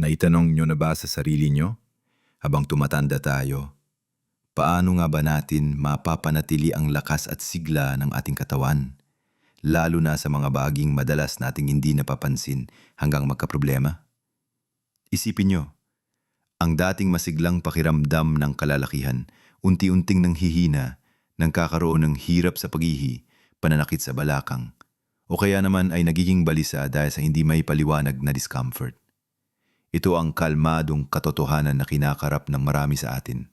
Naitanong nyo na ba sa sarili nyo? Habang tumatanda tayo, paano nga ba natin mapapanatili ang lakas at sigla ng ating katawan? Lalo na sa mga baging madalas nating hindi napapansin hanggang magkaproblema? Isipin nyo, ang dating masiglang pakiramdam ng kalalakihan, unti-unting nang hihina, nang kakaroon ng hirap sa paghihi, pananakit sa balakang, o kaya naman ay nagiging balisa dahil sa hindi may paliwanag na discomfort. Ito ang kalmadong katotohanan na kinakarap ng marami sa atin,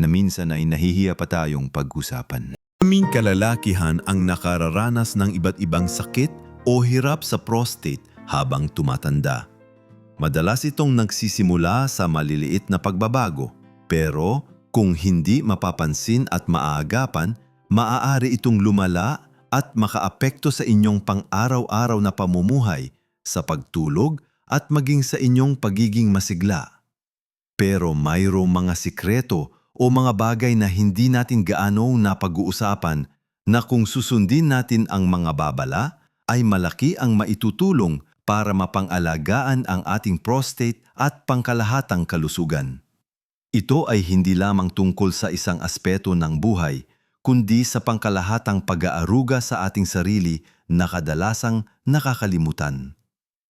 na minsan ay nahihiya pa tayong pag-usapan. Maraming kalalakihan ang nakararanas ng iba't ibang sakit o hirap sa prostate habang tumatanda. Madalas itong nagsisimula sa maliliit na pagbabago, pero kung hindi mapapansin at maaagapan, maaari itong lumala at makaapekto sa inyong pang-araw-araw na pamumuhay, sa pagtulog at maging sa inyong pagiging masigla. Pero mayroong mga sikreto o mga bagay na hindi natin gaano napag-uusapan na kung susundin natin ang mga babala, ay malaki ang maitutulong para mapangalagaan ang ating prostate at pangkalahatang kalusugan. Ito ay hindi lamang tungkol sa isang aspeto ng buhay, kundi sa pangkalahatang pag-aaruga sa ating sarili na kadalasang nakakalimutan.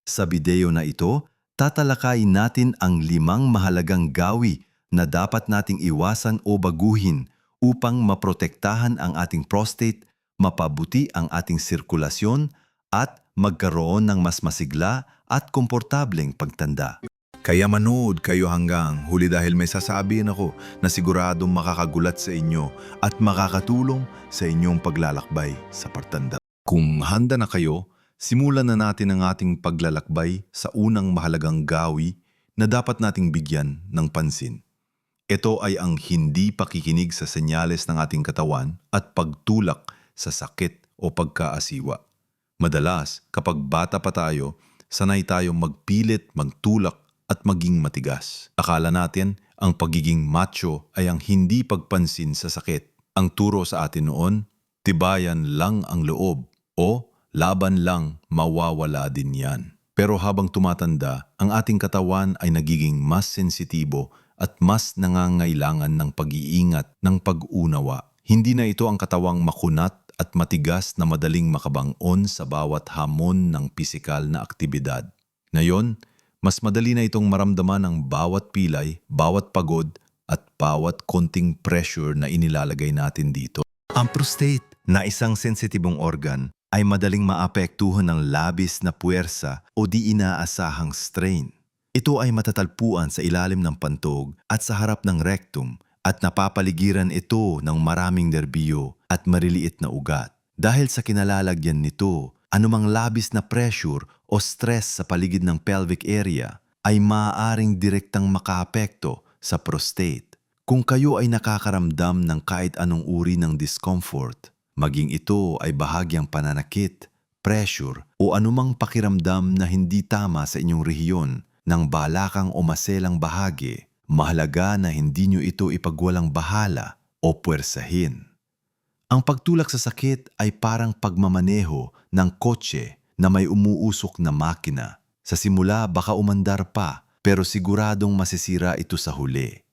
Sa video na ito, tatalakayin natin ang limang mahalagang gawi na dapat nating iwasan o baguhin upang maprotektahan ang ating prostate, mapabuti ang ating sirkulasyon, at magkaroon ng mas masigla at komportableng pagtanda. Kaya manood kayo hanggang huli dahil may sasabihin ako na siguradong makakagulat sa inyo at makakatulong sa inyong paglalakbay sa pagtanda. Kung handa na kayo, simulan na natin ang ating paglalakbay sa unang mahalagang gawi na dapat nating bigyan ng pansin. Ito ay ang hindi pakikinig sa senyales ng ating katawan at pagtulak sa sakit o pagkaasiwa. Madalas, kapag bata pa tayo, sanay tayong magpilit, magtulak at maging matigas. Akala natin ang pagiging macho ay ang hindi pagpansin sa sakit. Ang turo sa atin noon, tibayan lang ang loob o laban lang mawawala din yan. Pero habang tumatanda, ang ating katawan ay nagiging mas sensitibo at mas nangangailangan ng pag-iingat, ng pag-unawa. Hindi na ito ang katawang makunat at matigas na madaling makabangon sa bawat hamon ng pisikal na aktibidad. Ngayon, mas madali na itong maramdaman ang bawat pilay, bawat pagod, at bawat konting pressure na inilalagay natin dito. Ang prostate na isang sensitibong organ ay madaling maapektuhan ng labis na puwersa o di inaasahang strain. Ito ay matatalpuan sa ilalim ng pantog at sa harap ng rectum at napapaligiran ito ng maraming nerbiyo at mariliit na ugat. Dahil sa kinalalagyan nito, anumang labis na pressure o stress sa paligid ng pelvic area ay maaaring direktang makaapekto sa prostate. Kung kayo ay nakakaramdam ng kahit anong uri ng discomfort, maging ito ay bahagyang pananakit, pressure o anumang pakiramdam na hindi tama sa inyong rehiyon ng balakang o maselang bahagi, mahalaga na hindi nyo ito ipagwalang bahala o puwersahin. Ang pagtulak sa sakit ay parang pagmamaneho ng kotse na may umuusok na makina. Sa simula baka umandar pa pero siguradong masisira ito sa huli.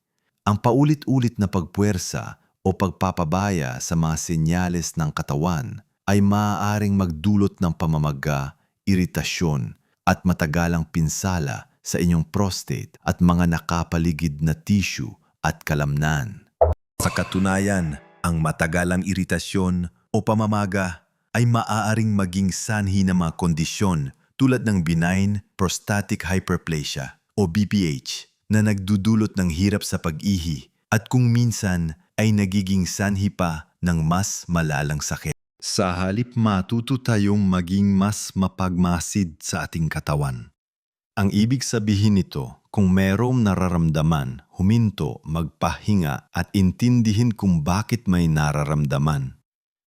Ang paulit-ulit na pagpuwersa o pagpapabaya sa mga senyales ng katawan ay maaaring magdulot ng pamamaga, iritasyon at matagalang pinsala sa inyong prostate at mga nakapaligid na tissue at kalamnan. Sa katunayan, ang matagalang iritasyon o pamamaga ay maaaring maging sanhi ng mga kondisyon tulad ng benign prostatic hyperplasia o BPH na nagdudulot ng hirap sa pag-ihi at kung minsan ay nagiging sanhi pa ng mas malalang sakit. Sa halip matuto tayong maging mas mapagmasid sa ating katawan. Ang ibig sabihin nito, kung merong nararamdaman, huminto, magpahinga at intindihin kung bakit may nararamdaman.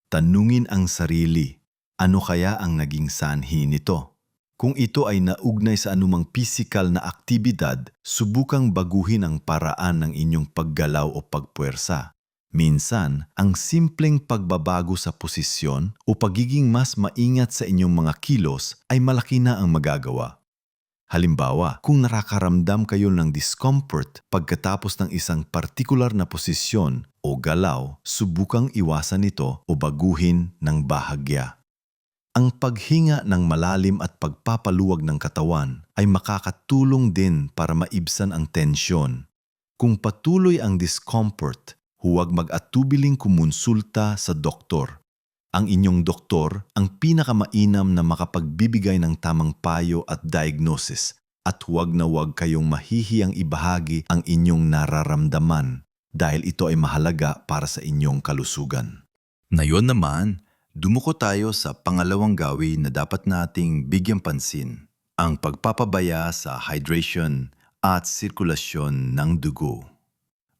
Tanungin ang sarili, ano kaya ang naging sanhi nito? Kung ito ay naugnay sa anumang pisikal na aktibidad, subukang baguhin ang paraan ng inyong paggalaw o pagpuwersa. Minsan, ang simpleng pagbabago sa posisyon o pagiging mas maingat sa inyong mga kilos ay malaki na ang magagawa. Halimbawa, kung nakakaramdam kayo ng discomfort pagkatapos ng isang partikular na posisyon o galaw, subukang iwasan ito o baguhin ng bahagya. Ang paghinga ng malalim at pagpapaluwag ng katawan ay makakatulong din para maibsan ang tensyon. Kung patuloy ang discomfort, huwag mag-atubiling kumonsulta sa doktor. Ang inyong doktor ang pinakamainam na makapagbibigay ng tamang payo at diagnosis at huwag na huwag kayong mahihiyang ibahagi ang inyong nararamdaman dahil ito ay mahalaga para sa inyong kalusugan. Ngayon naman, dumuko tayo sa pangalawang gawin na dapat nating bigyang pansin, ang pagpapabaya sa hydration at sirkulasyon ng dugo.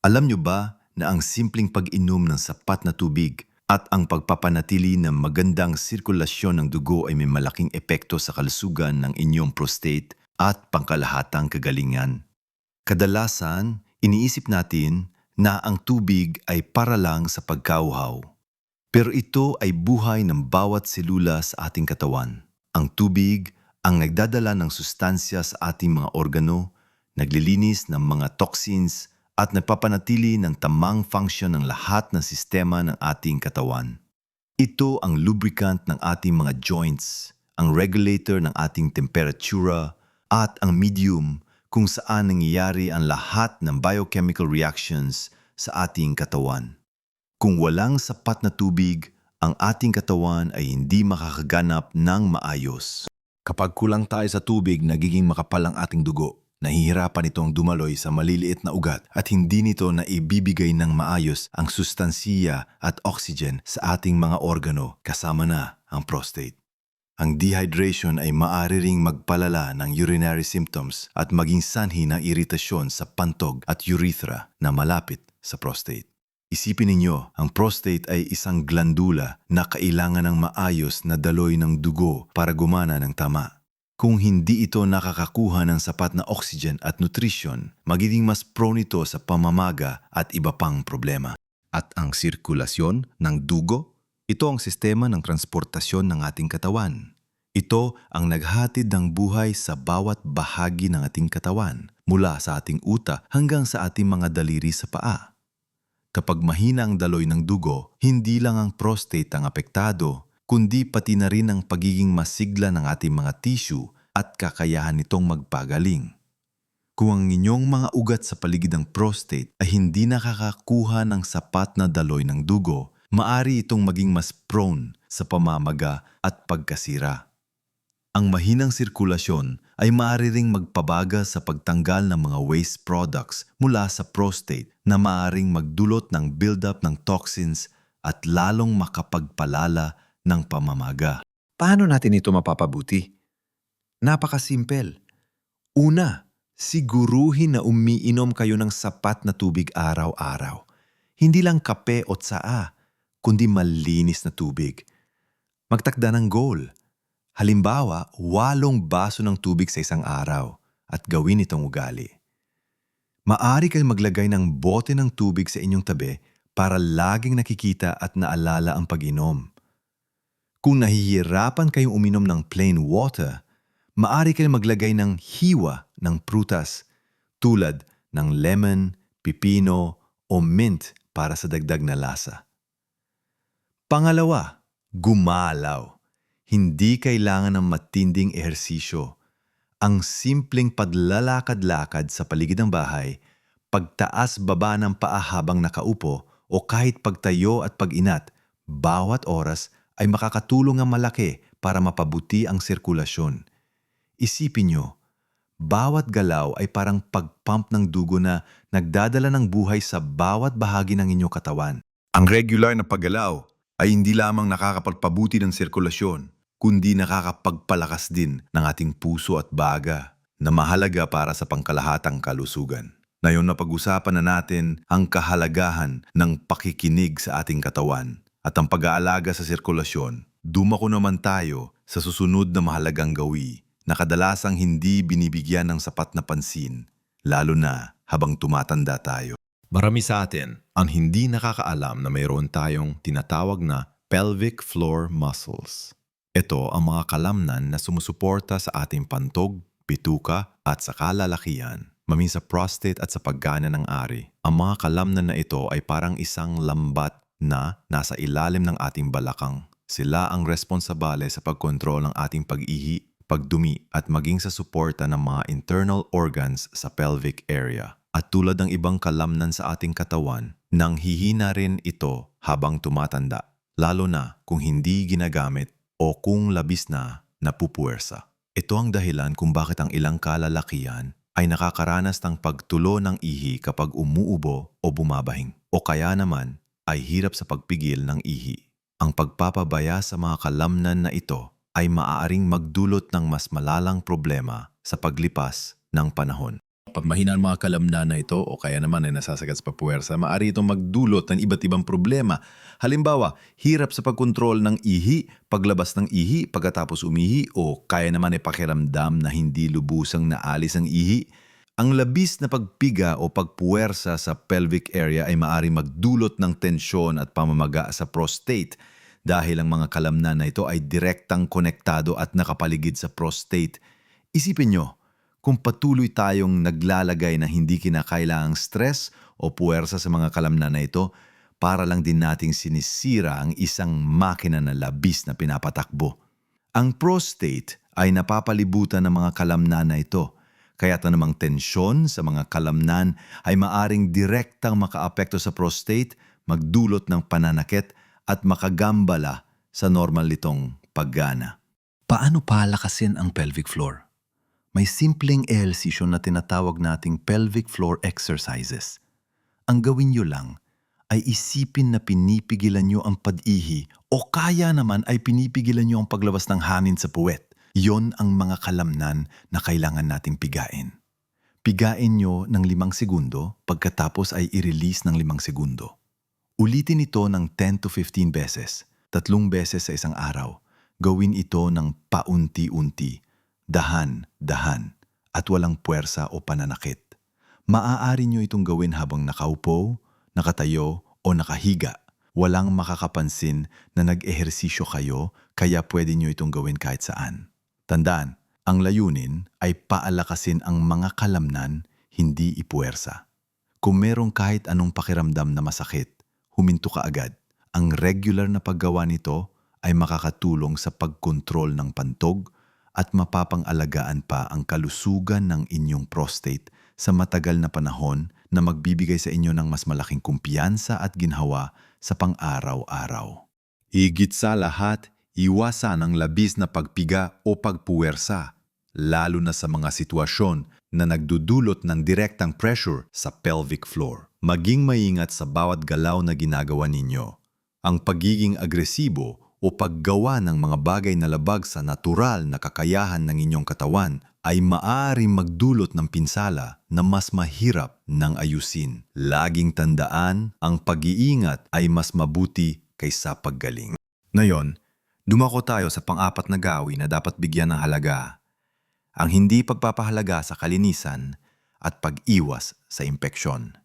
Alam nyo ba na ang simpleng pag-inom ng sapat na tubig at ang pagpapanatili ng magandang sirkulasyon ng dugo ay may malaking epekto sa kalusugan ng inyong prostate at pangkalahatang kagalingan. Kadalasan, iniisip natin na ang tubig ay para lang sa pagkauhaw. Pero ito ay buhay ng bawat selula sa ating katawan. Ang tubig ang nagdadala ng sustansya sa ating mga organo, naglilinis ng mga toxins at nagpapanatili ng tamang function ng lahat ng sistema ng ating katawan. Ito ang lubricant ng ating mga joints, ang regulator ng ating temperatura, at ang medium kung saan nangyayari ang lahat ng biochemical reactions sa ating katawan. Kung walang sapat na tubig, ang ating katawan ay hindi makakaganap ng maayos. Kapag kulang tayo sa tubig, nagiging makapal ang ating dugo. Nahihirapan itong dumaloy sa maliliit na ugat at hindi nito na ibibigay ng maayos ang sustansiya at oxygen sa ating mga organo kasama na ang prostate. Ang dehydration ay maaari ring magpalala ng urinary symptoms at maging sanhi ng iritasyon sa pantog at urethra na malapit sa prostate. Isipin ninyo, ang prostate ay isang glandula na kailangan ng maayos na daloy ng dugo para gumana ng tama. Kung hindi ito nakakakuha ng sapat na oxygen at nutrition, magiging mas prone ito sa pamamaga at iba pang problema. At ang sirkulasyon ng dugo, ito ang sistema ng transportasyon ng ating katawan. Ito ang naghatid ng buhay sa bawat bahagi ng ating katawan, mula sa ating uta hanggang sa ating mga daliri sa paa. Kapag mahina ang daloy ng dugo, hindi lang ang prostate ang apektado, kundi pati na rin ang pagiging masigla ng ating mga tissue at kakayahan nitong magpagaling. Kung ang inyong mga ugat sa paligid ng prostate ay hindi nakakakuha ng sapat na daloy ng dugo, maari itong maging mas prone sa pamamaga at pagkasira. Ang mahinang sirkulasyon ay maaari ring magpabaga sa pagtanggal ng mga waste products mula sa prostate na maaaring magdulot ng buildup ng toxins at lalong makapagpalala ng pamamaga. Paano natin ito mapapabuti? Napakasimple. Una, siguruhin na umiinom kayo ng sapat na tubig araw-araw. Hindi lang kape o tsaa, kundi malinis na tubig. Magtakda ng goal. Halimbawa, walong baso ng tubig sa isang araw at gawin itong ugali. Maari kayong maglagay ng bote ng tubig sa inyong tabi para laging nakikita at naalala ang pag-inom. Kung nahihirapan kayong uminom ng plain water, maari kayong maglagay ng hiwa ng prutas tulad ng lemon, pipino o mint para sa dagdag na lasa. Pangalawa, gumalaw. Hindi kailangan ng matinding ehersisyo. Ang simpleng paglalakad-lakad sa paligid ng bahay, pagtaas baba ng paa habang nakaupo o kahit pagtayo at pag-inat, bawat oras ay makakatulong ang malaki para mapabuti ang sirkulasyon. Isipin nyo, bawat galaw ay parang pagpump ng dugo na nagdadala ng buhay sa bawat bahagi ng inyong katawan. Ang regular na paggalaw ay hindi lamang nakakapagpabuti ng sirkulasyon, kundi nakakapagpalakas din ng ating puso at baga na mahalaga para sa pangkalahatang kalusugan. Ngayon na pag-usapan na natin ang kahalagahan ng pakikinig sa ating katawan at ang pag-aalaga sa sirkulasyon, dumako naman tayo sa susunod na mahalagang gawi na kadalasang hindi binibigyan ng sapat na pansin, lalo na habang tumatanda tayo. Marami sa atin ang hindi nakakaalam na mayroon tayong tinatawag na pelvic floor muscles. Ito ang mga kalamnan na sumusuporta sa ating pantog, bituka at sa kalalakian, mamin prostate at sa paggana ng ari. Ang mga kalamnan na ito ay parang isang lambat na nasa ilalim ng ating balakang. Sila ang responsabale sa pagkontrol ng ating pag-ihi, pagdumi at maging sa suporta ng mga internal organs sa pelvic area. At tulad ng ibang kalamnan sa ating katawan, nang hihina rin ito habang tumatanda, lalo na kung hindi ginagamit o kung labis na napupuwersa. Ito ang dahilan kung bakit ang ilang kalalakihan ay nakakaranas ng pagtulo ng ihi kapag umuubo o bumabahing. O kaya naman ay hirap sa pagpigil ng ihi. Ang pagpapabaya sa mga kalamnan na ito ay maaaring magdulot ng mas malalang problema sa paglipas ng panahon. Pag mahina ang mga kalamnan na ito o kaya naman ay nasasagat sa papuwersa, maaari itong magdulot ng iba't ibang problema. Halimbawa, hirap sa pagkontrol ng ihi, paglabas ng ihi pagkatapos umihi o kaya naman ay pakiramdam na hindi lubusang naalis ang ihi. Ang labis na pagpiga o pagpuwersa sa pelvic area ay maaari magdulot ng tensyon at pamamaga sa prostate dahil ang mga kalamnan na ito ay direktang konektado at nakapaligid sa prostate. Isipin nyo, kung patuloy tayong naglalagay na hindi kinakailangang stress o puwersa sa mga kalamnan na ito, para lang din nating sinisira ang isang makina na labis na pinapatakbo. Ang prostate ay napapalibutan ng mga kalamnan na ito, kaya namang tensyon sa mga kalamnan ay maaring direktang makaapekto sa prostate, magdulot ng pananakit at makagambala sa normal nitong paggana. Paano palakasin ang pelvic floor? May simpleng ehersisyo na tinatawag nating pelvic floor exercises. Ang gawin nyo lang ay isipin na pinipigilan nyo ang pag-ihi o kaya naman ay pinipigilan nyo ang paglabas ng hangin sa puwet. Yon ang mga kalamnan na kailangan nating pigain. Pigain nyo ng limang segundo pagkatapos ay i-release ng limang segundo. Ulitin ito ng 10 to 15 beses, tatlong beses sa isang araw. Gawin ito ng paunti-unti, dahan-dahan, at walang puwersa o pananakit. Maaari nyo itong gawin habang nakaupo, nakatayo o nakahiga. Walang makakapansin na nag-ehersisyo kayo kaya pwede nyo itong gawin kahit saan. Tandaan, ang layunin ay paalakasin ang mga kalamnan, hindi ipuwersa. Kung merong kahit anong pakiramdam na masakit, huminto ka agad. Ang regular na paggawa nito ay makakatulong sa pagkontrol ng pantog at mapapangalagaan pa ang kalusugan ng inyong prostate sa matagal na panahon na magbibigay sa inyo ng mas malaking kumpiyansa at ginhawa sa pang-araw-araw. Higit sa lahat, iwasan ang labis na pagpiga o pagpuwersa, lalo na sa mga sitwasyon na nagdudulot ng direktang pressure sa pelvic floor. Maging maingat sa bawat galaw na ginagawa ninyo. Ang pagiging agresibo o paggawa ng mga bagay na labag sa natural na kakayahan ng inyong katawan ay maaaring magdulot ng pinsala na mas mahirap ng ayusin. Laging tandaan, ang pag-iingat ay mas mabuti kaysa paggaling. Ngayon, dumako tayo sa pang-apat na gawi na dapat bigyan ng halaga. Ang hindi pagpapahalaga sa kalinisan at pag-iwas sa impeksyon.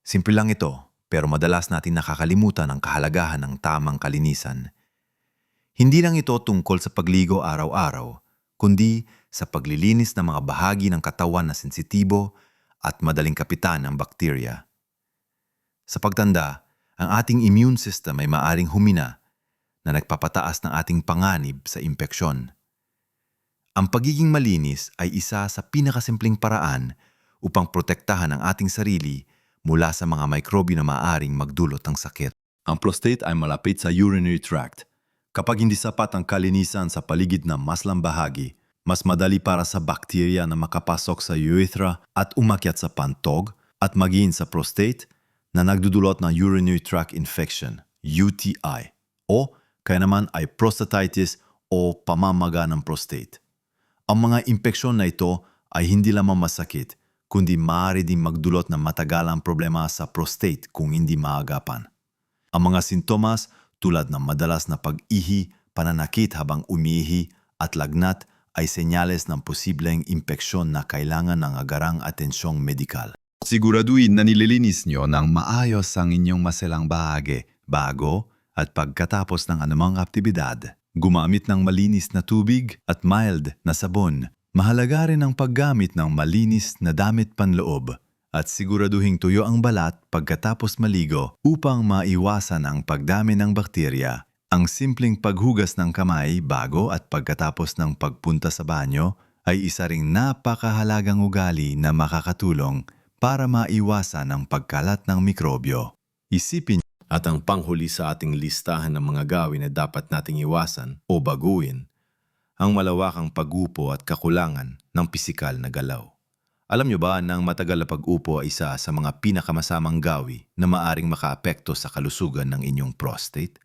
Simple lang ito, pero madalas natin nakakalimutan ang kahalagahan ng tamang kalinisan. Hindi lang ito tungkol sa pagligo araw-araw, kundi sa paglilinis ng mga bahagi ng katawan na sensitibo at madaling kapitan ng bakterya. Sa pagtanda, ang ating immune system ay maaring humina na nagpapataas ng ating panganib sa impeksyon. Ang pagiging malinis ay isa sa pinakasimpleng paraan upang protektahan ang ating sarili mula sa mga mikrobyo na maaaring magdulot ng sakit. Ang prostate ay malapit sa urinary tract. Kapag hindi sapat ang kalinisan sa paligid ng maslang bahagi, mas madali para sa bakterya na makapasok sa urethra at umakyat sa pantog at maging sa prostate na nagdudulot ng urinary tract infection, UTI, o kaya naman ay prostatitis o pamamaga ng prostate. Ang mga impeksyon na ito ay hindi lamang masakit, kundi maaari din magdulot ng matagalang problema sa prostate kung hindi maagapan. Ang mga sintomas tulad ng madalas na pag-ihi, pananakit habang umiihi at lagnat ay senyales ng posibleng impeksyon na kailangan ng agarang atensyong medikal. Siguraduhin na nililinis nyo ng maayos ang inyong maselang bahagi bago at pagkatapos ng anumang aktibidad. Gumamit ng malinis na tubig at mild na sabon. Mahalaga rin ang paggamit ng malinis na damit panloob at siguraduhing tuyo ang balat pagkatapos maligo upang maiwasan ang pagdami ng bakterya. Ang simpleng paghugas ng kamay bago at pagkatapos ng pagpunta sa banyo ay isa ring napakahalagang ugali na makakatulong para maiwasan ang pagkalat ng mikrobyo. Isipin At ang panghuli sa ating listahan ng mga gawin na dapat nating iwasan o baguhin, ang malawakang pagupo at kakulangan ng pisikal na galaw. Alam nyo ba na ang matagal na pag-upo ay isa sa mga pinakamasamang gawi na maaring makaapekto sa kalusugan ng inyong prostate?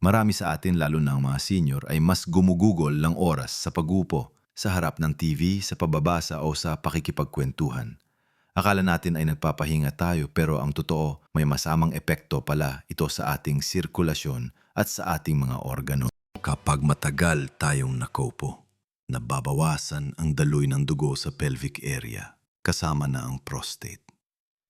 Marami sa atin, lalo na ang mga senior, ay mas gumugugol ng oras sa pag-upo, sa harap ng TV, sa pababasa o sa pakikipagkwentuhan. Akala natin ay nagpapahinga tayo pero ang totoo may masamang epekto pala ito sa ating sirkulasyon at sa ating mga organo. Kapag matagal tayong nakaupo, nababawasan ang daloy ng dugo sa pelvic area, kasama na ang prostate.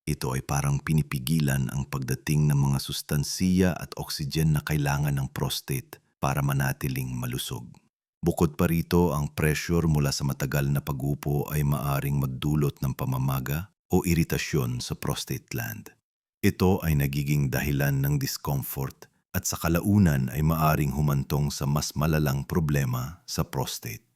Ito ay parang pinipigilan ang pagdating ng mga sustansiya at oxygen na kailangan ng prostate para manatiling malusog. Bukod pa rito, ang pressure mula sa matagal na pagupo ay maaring magdulot ng pamamaga o iritasyon sa prostate gland. Ito ay nagiging dahilan ng discomfort at sa kalaunan ay maaring humantong sa mas malalang problema sa prostate.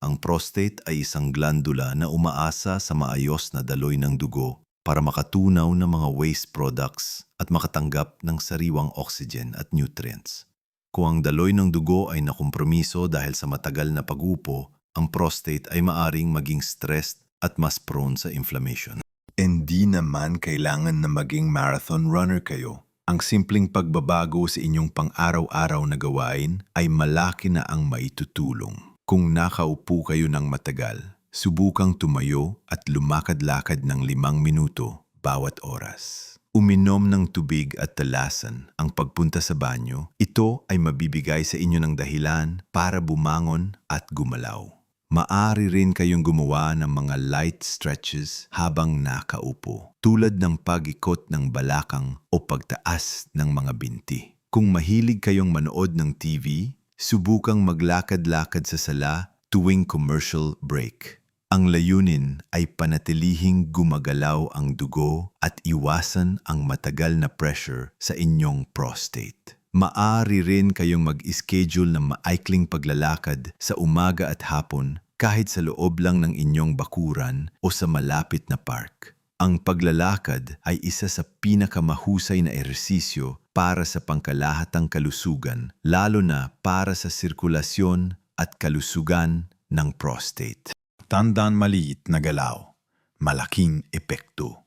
Ang prostate ay isang glandula na umaasa sa maayos na daloy ng dugo para makatunaw ng mga waste products at makatanggap ng sariwang oxygen at nutrients. Kung ang daloy ng dugo ay nakompromiso dahil sa matagal na pagupo, ang prostate ay maaring maging stressed at mas prone sa inflammation. Hindi naman kailangan na maging marathon runner kayo. Ang simpleng pagbabago sa inyong pang-araw-araw na gawain ay malaki na ang maitutulong. Kung nakaupo kayo ng matagal, subukang tumayo at lumakad-lakad ng limang minuto bawat oras. Uminom ng tubig at talasan ang pagpunta sa banyo, ito ay mabibigay sa inyo ng dahilan para bumangon at gumalaw. Maari rin kayong gumawa ng mga light stretches habang nakaupo, tulad ng pag-ikot ng balakang o pagtaas ng mga binti. Kung mahilig kayong manood ng TV, subukang maglakad-lakad sa sala tuwing commercial break. Ang layunin ay panatilihing gumagalaw ang dugo at iwasan ang matagal na pressure sa inyong prostate. Maari rin kayong mag-schedule ng maikling paglalakad sa umaga at hapon kahit sa loob lang ng inyong bakuran o sa malapit na park. Ang paglalakad ay isa sa pinakamahusay na ehersisyo para sa pangkalahatang kalusugan, lalo na para sa sirkulasyon at kalusugan ng prostate. Tandaan maliit na galaw, malaking epekto.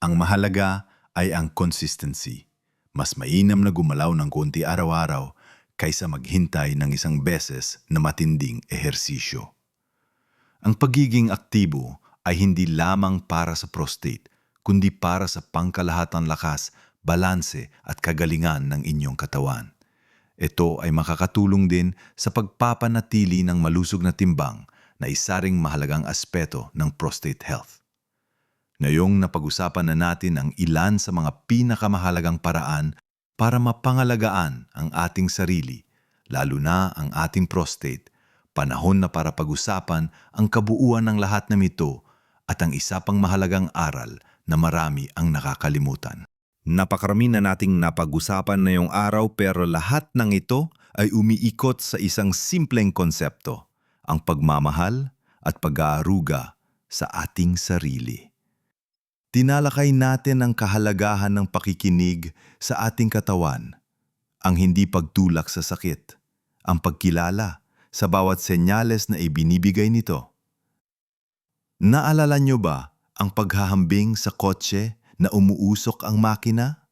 Ang mahalaga ay ang consistency. Mas mainam na gumalaw ng konti araw-araw kaysa maghintay ng isang beses na matinding ehersisyo. Ang pagiging aktibo ay hindi lamang para sa prostate, kundi para sa pangkalahatang lakas, balanse at kagalingan ng inyong katawan. Ito ay makakatulong din sa pagpapanatili ng malusog na timbang na isa ring mahalagang aspeto ng prostate health. Ngayong napag-usapan na natin ang ilan sa mga pinakamahalagang paraan para mapangalagaan ang ating sarili, lalo na ang ating prostate, panahon na para pag-usapan ang kabuuan ng lahat ng ito at ang isa pang mahalagang aral na marami ang nakakalimutan. Napakarami na nating napag-usapan na yung araw pero lahat ng ito ay umiikot sa isang simpleng konsepto, ang pagmamahal at pag-aaruga sa ating sarili. Tinalakay natin ang kahalagahan ng pakikinig sa ating katawan, ang hindi pagtulak sa sakit, ang pagkilala sa bawat senyales na ibinibigay nito. Naalala nyo ba ang paghahambing sa kotse na umuusok ang makina?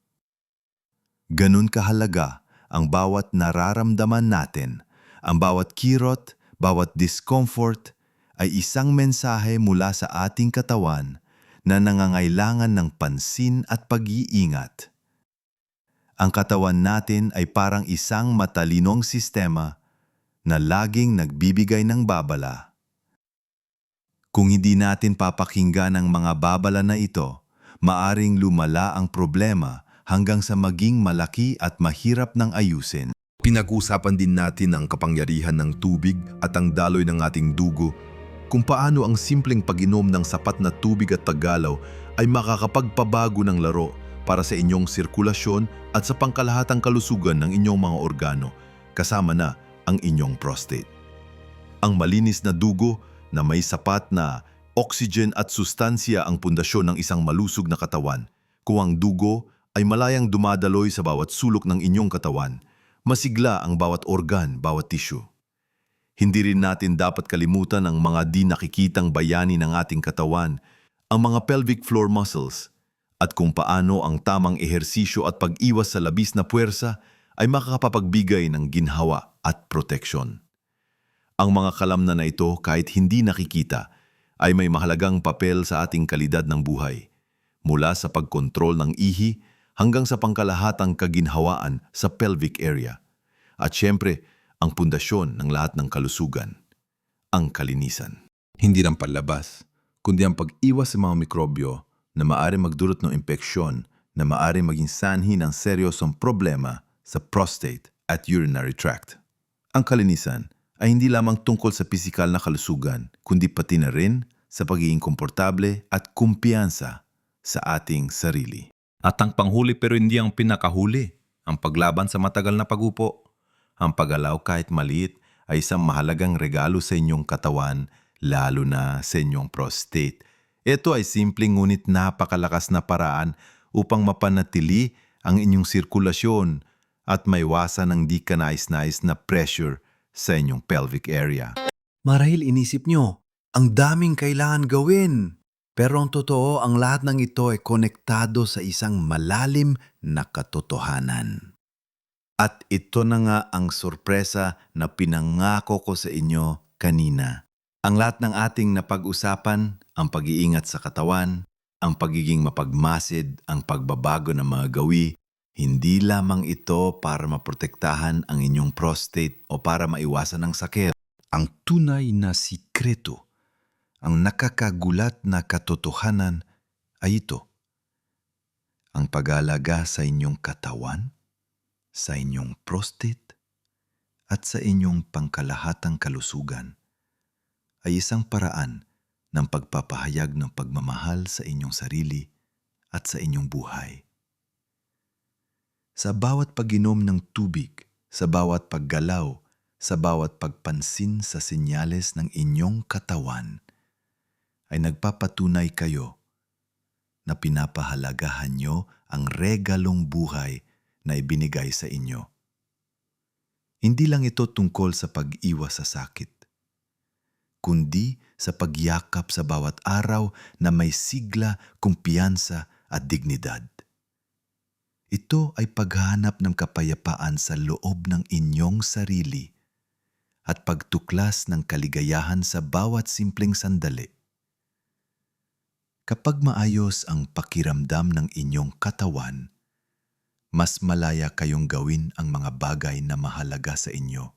Ganun kahalaga ang bawat nararamdaman natin, ang bawat kirot, bawat discomfort ay isang mensahe mula sa ating katawan na nangangailangan ng pansin at pag-iingat. Ang katawan natin ay parang isang matalinong sistema na laging nagbibigay ng babala. Kung hindi natin papakinggan ang mga babala na ito, maaring lumala ang problema hanggang sa maging malaki at mahirap ng ayusin. Pinag-usapan din natin ang kapangyarihan ng tubig at ang daloy ng ating dugo kung paano ang simpleng pag-inom ng sapat na tubig at paggalaw ay makakapagpabago ng laro para sa inyong sirkulasyon at sa pangkalahatang kalusugan ng inyong mga organo, kasama na ang inyong prostate. Ang malinis na dugo na may sapat na oxygen at sustansya ang pundasyon ng isang malusog na katawan. Kung ang dugo ay malayang dumadaloy sa bawat sulok ng inyong katawan, masigla ang bawat organ, bawat tissue. Hindi rin natin dapat kalimutan ang mga di nakikitang bayani ng ating katawan, ang mga pelvic floor muscles, at kung paano ang tamang ehersisyo at pag-iwas sa labis na puwersa ay makakapagbigay ng ginhawa at proteksyon. Ang mga kalamnan na ito kahit hindi nakikita ay may mahalagang papel sa ating kalidad ng buhay, mula sa pagkontrol ng ihi hanggang sa pangkalahatang kaginhawaan sa pelvic area. At syempre, ang pundasyon ng lahat ng kalusugan, ang kalinisan. Hindi lang panlabas, kundi ang pag-iwas sa mga mikrobyo na maaari magdulot ng impeksyon na maaari maging sanhi ng seryosong problema sa prostate at urinary tract. Ang kalinisan ay hindi lamang tungkol sa pisikal na kalusugan, kundi pati na rin sa pagiging komportable at kumpiyansa sa ating sarili. At ang panghuli pero hindi ang pinakahuli, ang paglaban sa matagal na pagupo. Ang pagalaw kahit maliit ay isang mahalagang regalo sa inyong katawan, lalo na sa inyong prostate. Ito ay simpleng ngunit napakalakas na paraan upang mapanatili ang inyong sirkulasyon at maiwasan ang di kanais-nais na pressure sa inyong pelvic area. Marahil inisip nyo, ang daming kailangan gawin. Pero ang totoo, ang lahat ng ito ay konektado sa isang malalim na katotohanan. At ito na nga ang sorpresa na pinangako ko sa inyo kanina. Ang lahat ng ating napag-usapan, ang pag-iingat sa katawan, ang pagiging mapagmasid, ang pagbabago ng mga gawi, hindi lamang ito para maprotektahan ang inyong prostate o para maiwasan ang sakit. Ang tunay na sikreto, ang nakakagulat na katotohanan ay ito. Ang pag-alaga sa inyong katawan, sa inyong prostate, at sa inyong pangkalahatang kalusugan ay isang paraan ng pagpapahayag ng pagmamahal sa inyong sarili at sa inyong buhay. Sa bawat pag-inom ng tubig, sa bawat paggalaw, sa bawat pagpansin sa senyales ng inyong katawan, ay nagpapatunay kayo na pinapahalagahan nyo ang regalong buhay na ibinigay sa inyo. Hindi lang ito tungkol sa pag-iwas sa sakit, kundi sa pagyakap sa bawat araw na may sigla, kumpiyansa at dignidad. Ito ay paghanap ng kapayapaan sa loob ng inyong sarili at pagtuklas ng kaligayahan sa bawat simpleng sandali. Kapag maayos ang pakiramdam ng inyong katawan, mas malaya kayong gawin ang mga bagay na mahalaga sa inyo.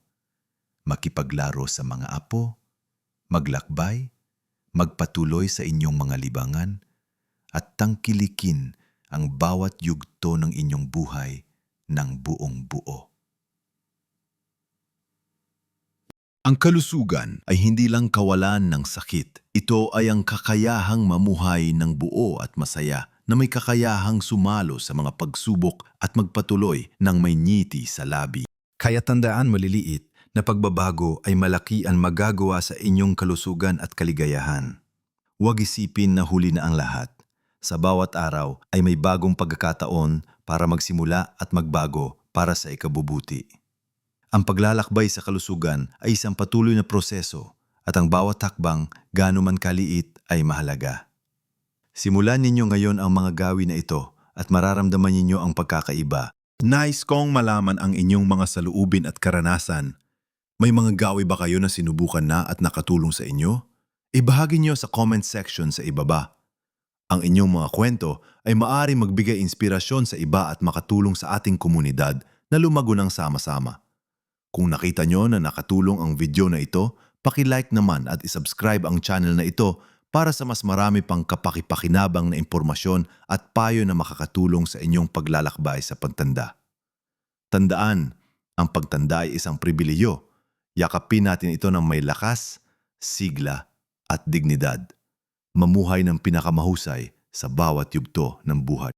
Makipaglaro sa mga apo, maglakbay, magpatuloy sa inyong mga libangan, at tangkilikin ang bawat yugto ng inyong buhay ng buong buo. Ang kalusugan ay hindi lang kawalan ng sakit. Ito ay ang kakayahang mamuhay ng buo at masaya na may kakayahang sumalo sa mga pagsubok at magpatuloy ng may ngiti sa labi. Kaya tandaan maliliit na pagbabago ay malaki ang magagawa sa inyong kalusugan at kaligayahan. Huwag isipin na huli na ang lahat. Sa bawat araw ay may bagong pagkakataon para magsimula at magbago para sa ikabubuti. Ang paglalakbay sa kalusugan ay isang patuloy na proseso at ang bawat hakbang, gaano man kaliit, ay mahalaga. Simulan ninyo ngayon ang mga gawin na ito at mararamdaman ninyo ang pagkakaiba. Nice kong malaman ang inyong mga saluubin at karanasan. May mga gawi ba kayo na sinubukan na at nakatulong sa inyo? Ibahagi niyo sa comment section sa ibaba. Ang inyong mga kwento ay maaari magbigay inspirasyon sa iba at makatulong sa ating komunidad na lumago ng sama-sama. Kung nakita nyo na nakatulong ang video na ito, paki-like naman at isubscribe ang channel na ito para sa mas marami pang kapakipakinabang na impormasyon at payo na makakatulong sa inyong paglalakbay sa pagtanda. Tandaan, ang pagtanda ay isang pribiliyo. Yakapin natin ito ng may lakas, sigla at dignidad. Mamuhay ng pinakamahusay sa bawat yugto ng buhay.